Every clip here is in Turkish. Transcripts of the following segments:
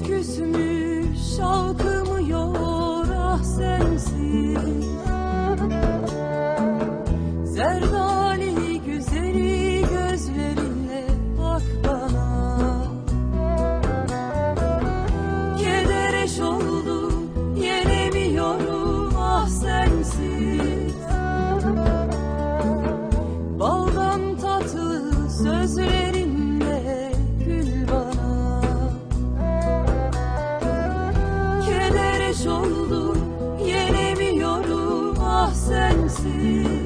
Aşk küsmüş şalkımıyor ah sensiz. Zerdali güzeli gözlerinle bak bana. Keder eş oldu yenemiyorum ah sensiz. Baldan tatlı sözlerin senses.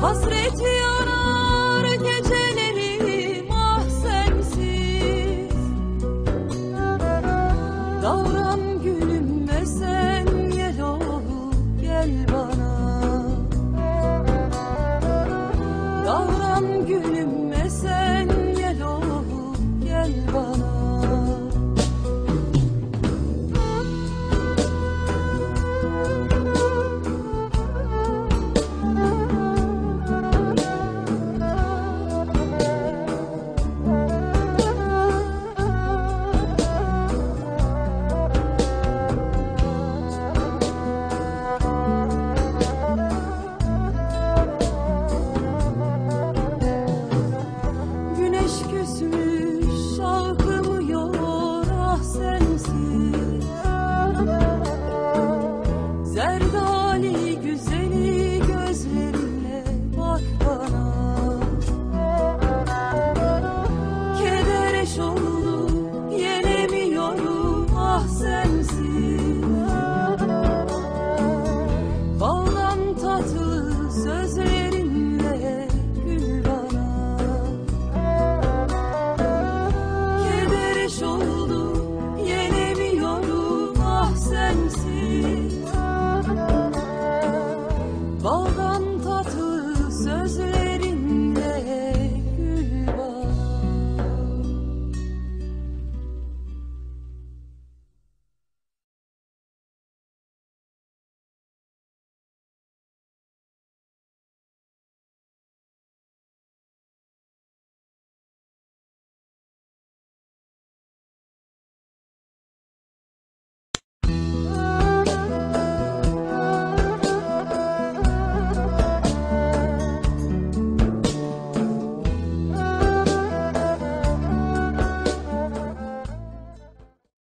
Hasret yanar gecelerim ah sensiz. Davran gülüm ve sen gel bana. Davran gülüm ve sen yel gel bana. Sometimes